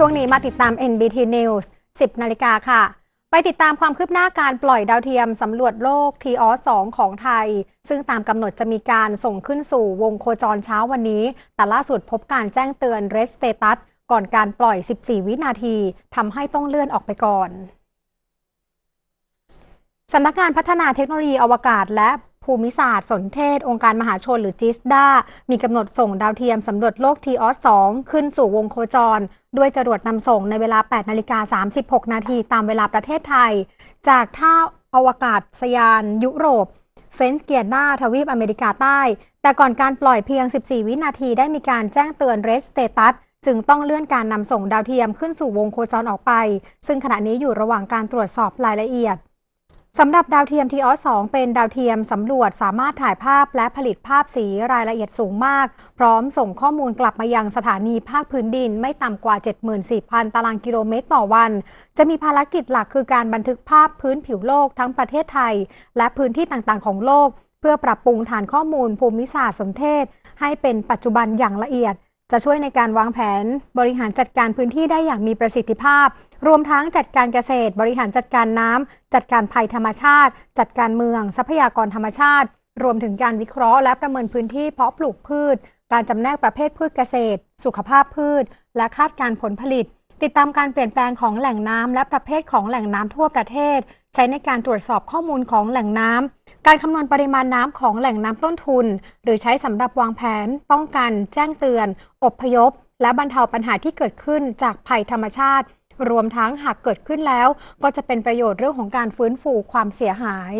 ช่วงนี้มาติดตาม NBT News 10 นาฬิกาค่ะ ไปติดตามความคืบหน้าการปล่อยดาวเทียมสำรวจโลก t อ s 2ของไทย ซึ่งตามกำหนดจะมีการส่งขึ้นสู่วงโคจรเช้าวันนี้ แต่ล่าสุดพบการแจ้งเตือน Rest Status ก่อนการปล่อย 14 วินาทีทำให้ต้องเลื่อนออกไปก่อนสำนักงานพัฒนาเทคโนโลยีอวกาศและ ภูมิศาสตร์ สนเทศ องค์การมหาชนหรือจิสดามีกำหนดส่งดาวเทียมสำรวจโลกทีออส2ขึ้นสู่วงโคจร ด้วยจรวดนำส่งในเวลา 8 นาฬิกา 36 นาทีตามเวลาประเทศไทย จากท่าอวกาศสยานยุโรปเฟนส์เกียร์นาทวีปอเมริกาใต้ แต่ก่อนการปล่อยเพียง 14 วินาทีได้มีการแจ้งเตือนเรสเตตัสจึงต้องเลื่อนการนำส่งดาวเทียมขึ้นสู่วงโคจรออกไป ซึ่งขณะนี้อยู่ระหว่างการตรวจสอบรายละเอียด สำหรับดาวเทียมทีออส2เป็นดาวเทียมสำรวจสามารถถ่ายภาพและผลิตภาพสีรายละเอียดสูงมาก พร้อมส่งข้อมูลกลับมายังสถานีภาคพื้นดินไม่ต่ำกว่า 74,000 ตารางกิโลเมตรต่อวัน จะมีภารกิจหลักคือการบันทึกภาพพื้นผิวโลกทั้งประเทศไทย และพื้นที่ต่างๆ ของโลก เพื่อปรับปรุงฐานข้อมูลภูมิศาสตร์สนเทศ ให้เป็นปัจจุบันอย่างละเอียด จะช่วยในการวางแผนบริหารจัดการพื้นที่ได้อย่างมีประสิทธิภาพ รวมทั้งจัดการเกษตร บริหารจัดการน้ำ จัดการภัยธรรมชาติ จัดการเมือง ทรัพยากรธรรมชาติ รวมถึงการวิเคราะห์และประเมินพื้นที่เพาะปลูกพืช การจำแนกประเภทพืชเกษตร สุขภาพพืช และคาดการผลผลิต ติดตามการเปลี่ยนแปลงของแหล่งน้ำและประเภทของแหล่งน้ำทั่วประเทศ ใช้ในการตรวจสอบข้อมูลของแหล่งน้ำ การคำนวณปริมาณน้ำของแหล่งน้ำต้นทุน หรือใช้สำหรับวางแผน ป้องกัน แจ้งเตือน อบพยพ และบรรเทาปัญหาที่เกิดขึ้นจากภัยธรรมชาติ รวมทั้งหากเกิดขึ้นแล้ว ก็จะเป็นประโยชน์เรื่องของการฟื้นฟูความเสียหาย